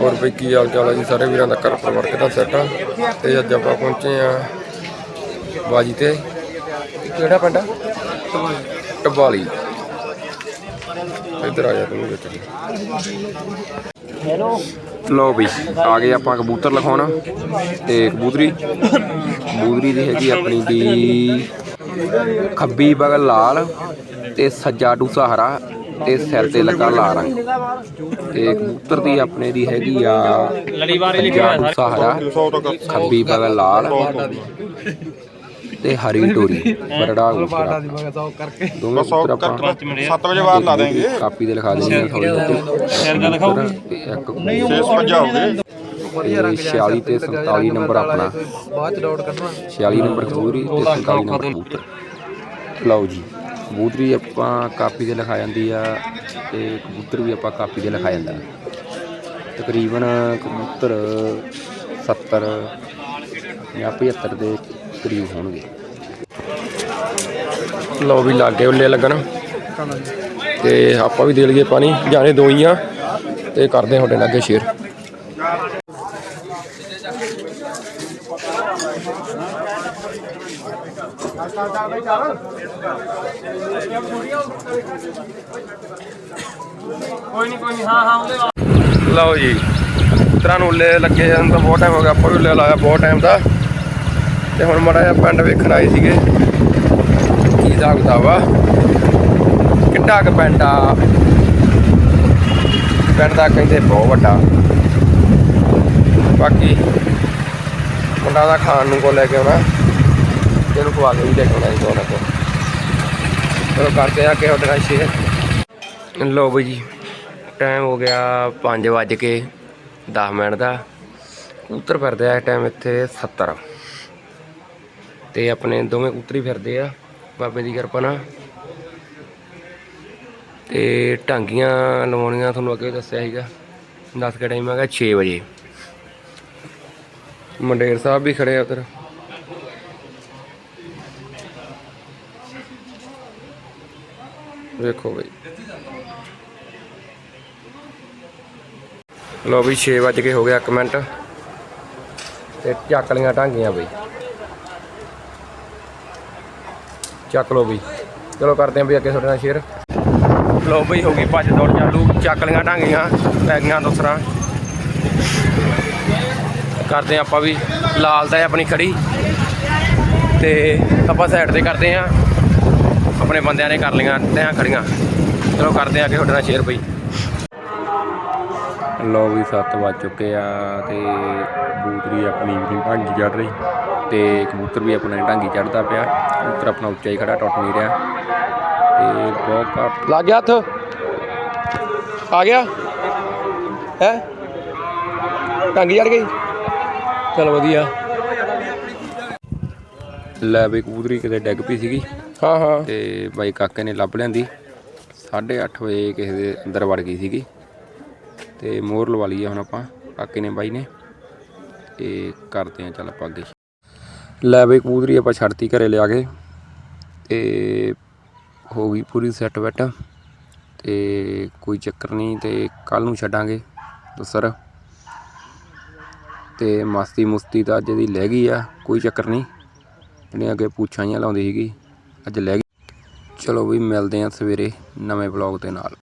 ਹੋਰ ਬਈ ਕੀ ਹਾਲ ਚਾਲ ਹੈ ਜੀ? ਸਾਰੇ ਵੀਰਾਂ ਦਾ ਘਰ ਪਰਿਵਾਰ ਕਿਦਾਂ ਸੈੱਟ ਆ? ਤੇ ਅੱਜ ਆਪਾਂ ਪਹੁੰਚੇ ਆ ਬਾਜੀ ਤੇ। ਕਿਹੜਾ ਪਿੰਡ ਆ? ਟਬਾਲੀ ਇੱਧਰ ਆ ਜਾ ਤੂੰ ਵਿੱਚ। ਲੋ ਵੀ ਆ ਗਏ ਆਪਾਂ ਕਬੂਤਰ ਲਿਖਾਉਣਾ। ਤੇ ਕਬੂਤਰੀ ਕਬੂਤਰੀ ਦੀ ਹੈਗੀ ਆਪਣੀ ਦੀ ਖੱਬੀ ਬਗਲ ਲਾਲ ਤੇ ਸੱਜਾ ਟੂਸਾ ਹਰਾ। ਤੇ ਸਿਰ ਤੇ ਲੱਗਾ ਲਾਲ ਰੰਗ ਤੇ ਕਬੂਤਰ ਦੀ ਆਪਣੇ ਦੀ ਹੈਗੀ ਆ ਸੱਜਾ ਟੂਸਾ ਹਰਾ ਖੱਬੀ ਬਗਲ ਲਾਲ ਤੇ ਹਰੀ ਟੋਰੀ ਬਰੜਾ ਉਪਰਾ ਦੋਵੇਂ ਕਬੂਤਰ ਆਪਾਂ 7 ਵਜੇ ਬਾਅਦ ਲਾ ਦੇਂਗੇ ਕਾਪੀ ਤੇ ਲਿਖਾ ਦੇਣੀ ਥੋੜੀ ਜਿਹੀ ਸਿਰ ਦਾ ਲਿਖਾਓਗੇ ਇੱਕ 655 ਹੋ ਗਏ ਤੇ 46 ਤੇ 47 ਨੰਬਰ ਆਪਣਾ। ਬਾਅਦ ਚ ਡਾਊਟ ਕੱਢਣਾ 46 ਨੰਬਰ ਕਬੂਤਰੀ ਤੇ 47 ਨੰਬਰ ਕਬੂਤਰ। ਲਓ ਜੀ। ਕਬੂਤਰੀ ਆਪਾਂ ਕਾਪੀ ਤੇ ਲਿਖਾ ਜਾਂਦੀ ਆ ਤੇ ਕਬੂਤਰ ਵੀ ਆਪਾਂ ਕਾਪੀ ਤੇ ਲਿਖਾ ਜਾਂਦਾ। ਤਕਰੀਬਨ ਕਬੂਤਰ 70 ਜਾਂ 75 ਦੇ ਕਰੀਬ ਹੋਣਗੇ। ਲਓ ਵੀ ਲਾਗੇ ਉੱਲੇ ਲੱਗਣ। ਤੇ ਆਪਾਂ ਵੀ ਦੇ ਲਈਏ ਪਾਣੀ, ਜਾਣੇ ਦੋ ਹੀ ਆ। ਤੇ ਕਰਦੇ ਤੁਹਾਡੇ ਲਾਗੇ ਸ਼ੇਅਰ। ਲਓ ਜੀ ਪੁੱਤਰਾਂ ਨੂੰ ਉੱਲੇ ਲੱਗੇ ਜਾਂ ਤਾਂ ਬਹੁਤ ਟਾਈਮ ਹੋ ਗਿਆ, ਆਪਾਂ ਵੀ ਉੱਲੇ ਲਾਇਆ ਬਹੁਤ ਟਾਈਮ ਦਾ। ਤੇ ਹੁਣ ਮੜਾ ਜਿਹਾ ਪਿੰਡ ਵੇਖਣ ਆਏ ਸੀਗੇ। ਕੀ ਹਿਸਾਬ ਕਿਤਾਬ ਕਿੱਡਾ ਕੁ ਪਿੰਡ ਆ? ਪਿੰਡ ਦਾ ਕਹਿੰਦੇ ਬਹੁਤ ਵੱਡਾ। ਬਾਕੀ ਮੁੰਡਾ ਦਾ ਖਾਣ ਨੂੰ ਕੋ ਲੈ ਕੇ ਆਉਣਾ। ਜਿਹਨੂੰ ਖਵਾ ਜੀ ਉਹਨਾਂ ਕੋਲ। ਚਲੋ ਕਰਦੇ ਆ ਕਿ ਉਹਦੇ ਸ਼ੇਅਰ। ਲਓ ਬਈ ਜੀ ਟਾਈਮ ਹੋ ਗਿਆ 5 ਵੱਜ ਕੇ 10 ਮਿੰਟ ਦਾ। ਕਬੂਤਰ ਫਿਰਦੇ ਆ ਇਸ ਟਾਈਮ ਇੱਥੇ 70 ਤੇ ਆਪਣੇ ਦੋਵੇਂ ਕਬੂਤਰ ਫਿਰਦੇ ਆ, ਬਾਬੇ ਦੀ ਕਿਰਪਾ ਨਾਲ। ਤੇ ਟਾਂਗੀਆਂ ਲਵਾਉਣੀਆਂ ਤੁਹਾਨੂੰ ਅੱਗੇ ਦੱਸਿਆ ਸੀਗਾ, ਦੱਸ ਕੇ ਟਾਈਮ ਹੈਗਾ 6 ਵਜੇ। ਮੰਡੇਰ ਸਾਹਿਬ ਵੀ ਖੜੇ ਆ ਉਧਰ। ਵੇਖੋ ਬਈ। ਲੋ ਵੀ 6 ਵਜ ਕੇ ਹੋ ਗਿਆ 1 ਮਿੰਟ। ਤੇ ਚੱਕ ਲੀਆਂ ਢਾਂਗੀਆਂ ਬਈ। ਚੱਕ ਲੋ ਬਈ। ਚਲੋ ਕਰਦੇ ਆਂ ਵੀ ਅੱਗੇ ਤੁਹਾਡੇ ਨਾਲ ਸ਼ੇਅਰ ਲੋ ਬਈ, ਹੋ ਗਈ ਭੱਜ ਦੌੜ ਚਾਲੂ। ਚੱਕ ਲੀਆਂ ਢਾਂਗੀਆਂ ਪੈ ਗਈਆਂ ਦੂਸਰਾ। ਕਰਦੇ ਆਂ ਆਪਾਂ ਵੀ ਲਾਲ ਤਾਂ ਆਪਣੀ ਖੜੀ। ਤੇ ਆਪਾਂ ਸਾਈਡ ਤੇ ਕਰਦੇ ਆਂ। ਆਪਣੇ ਬੰਦਿਆਂ ਨੇ ਕਰ ਲਈਆਂ ਤੈਂ ਖੜੀਆਂ। ਚਲੋ ਕਰਦੇ ਆਂ ਅੱਗੇ ਤੁਹਾਡੇ ਨਾਲ ਸ਼ੇਅਰ ਬਈ। ਲੋ ਵੀ 7 ਵੱਜ ਚੁੱਕੇ ਆ ਤੇ ਕਬੂਤਰੀ ਆਪਣੀ ਵੀ ਢਾਂਗੀ ਚੜ ਰਹੀ। ਤੇ ਕਬੂਤਰ ਵੀ ਆਪਣਾ ਢਾਂਗੀ ਚੜਦਾ ਪਿਆ। ਕਬੂਤਰ ਆਪਣਾ ਉੱਚਾ ਹੀ ਖੜਾ ਟੁੱਟ ਨਹੀਂ ਰਿਹਾ। ਤੇ ਬਹੁਤ ਘੱਟ ਲੱਗ ਗਿਆ ਹੱਥ? ਆ ਗਿਆ? ਹੈ? ਢਾਂਗੀ ਚੜ ਗਈ? ਚਲ ਵਧੀਆ। ਲੈ ਬਈ ਕਬੂਤਰੀ ਕਿਤੇ ਡਿੱਗ ਪਈ ਸੀਗੀ। ਹਾਂ ਹਾਂ। ਤੇ ਬਾਈ ਕਾਕੇ ਨੇ ਲੱਭ ਲੈਂਦੀ 8:30 ਵਜੇ ਕਿਸੇ ਦੇ ਅੰਦਰ ਵੜ ਗਈ ਸੀਗੀ। ਤੇ ਮੋਹਰ ਲਵਾ ਲਈ ਹੁਣ ਆਪਾਂ ਕਾਕੇ ਨੇ ਬਾਈ ਨੇ। ਤੇ ਕਰਦੇ ਆ ਚੱਲ ਆਪਾਂ ਅੱਗੇ। ਲੈ ਬਈ ਕਬੂਤਰੀ ਆਪਾਂ ਛੱਡਤੀ ਘਰੇ ਲਿਆ ਕੇ। ਤੇ ਹੋ ਗਈ ਪੂਰੀ ਸੈੱਟ ਬੈਟ ਤੇ ਕੋਈ ਚੱਕਰ ਨਹੀਂ ਤੇ ਕੱਲ ਨੂੰ ਛੱਡਾਂਗੇ ਦੂਸਰ। ਤੇ ਮਸਤੀ ਮੁਸਤੀ ਤਾਂ ਅੱਜ ਦੀ ਲੈ ਗਈ ਆ ਕੋਈ ਚੱਕਰ ਨਹੀਂ। ਜਿਹੜੀਆਂ ਅੱਗੇ ਪੁੱਛਾਂ ਜਿਹੀਆਂ ਲਾਉਂਦੀ ਸੀਗੀ। ਅੱਜ ਲੈ ਗਈ। ਚਲੋ ਵੀ ਮਿਲਦੇ ਆ ਸਵੇਰੇ ਨਵੇਂ ਬਲੌਗ ਦੇ ਨਾਲ।